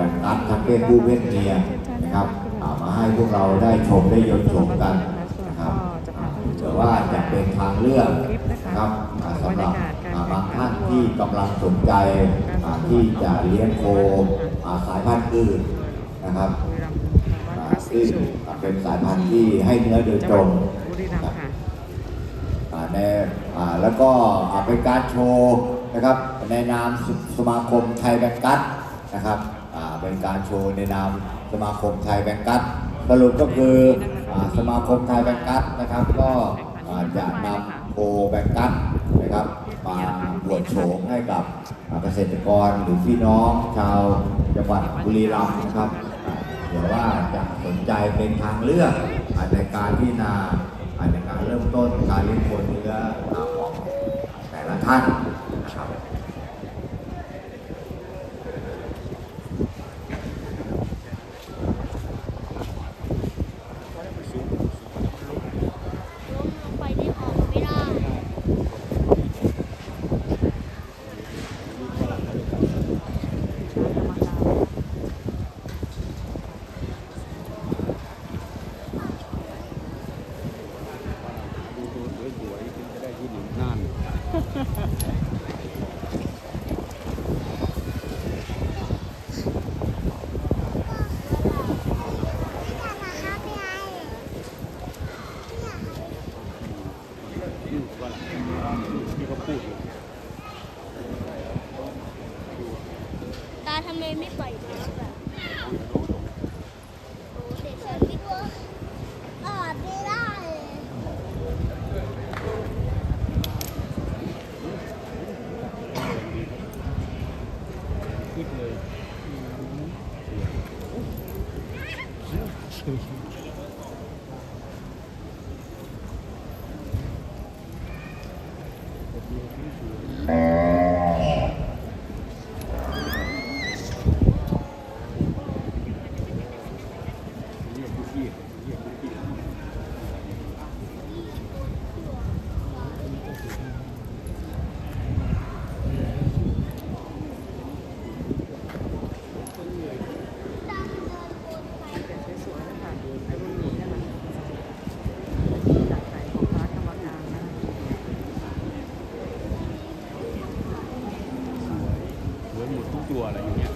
แบบนัดทั้งเพศผู้เพศเมียนะครับมาให้พวกเราได้ชมได้ยนชมกันนะครับอ่าเผื่อว่าจะเป็นทางเลือกนะครับสำหรับบางท่านที่กำลังสนใจที่จะเลี้ยงโคสายพันธุ์อื่นนะครับบุรีรัมย์อ่าวัดพระศรีซึ่งเป็นสายพันธุ์ที่ให้เนื้อโดยตหรวัดงบุรีรัมย์ค่ะอ่าในแล้วก็เป็นการโชว์นะครับในนามสมาคมไทยแบงกัสนะครับ เป็นการโชว์ในนามสมาคมไทยแบงกัสสรุปก็คืออสมาคมไทยแบงกัสนะครับ ก็จะนำโคแบงกัสนะครับมาบวชโฉมให้กับเกษตรกรหรือพี่น้องชาวจังหวัดบุรีรัมย์นะครับเดี๋ยวว่าจะสนใจเป็นทางเลือกในการพิจารณาในการเริ่มต้นการเลี้ยงคนเนื้อของแต่ละท่านนะครับ ล้มลงไปได้ออกไม่ได้ ดูดูสวยๆถึงจะได้ที่หนุนน่าน อืมว่า ที่เขาพูดอยู่ตาทำไมไม่ปล่อยน้ำแบบ Thank you. ทุกตัวอะไรอย่างเงี้ย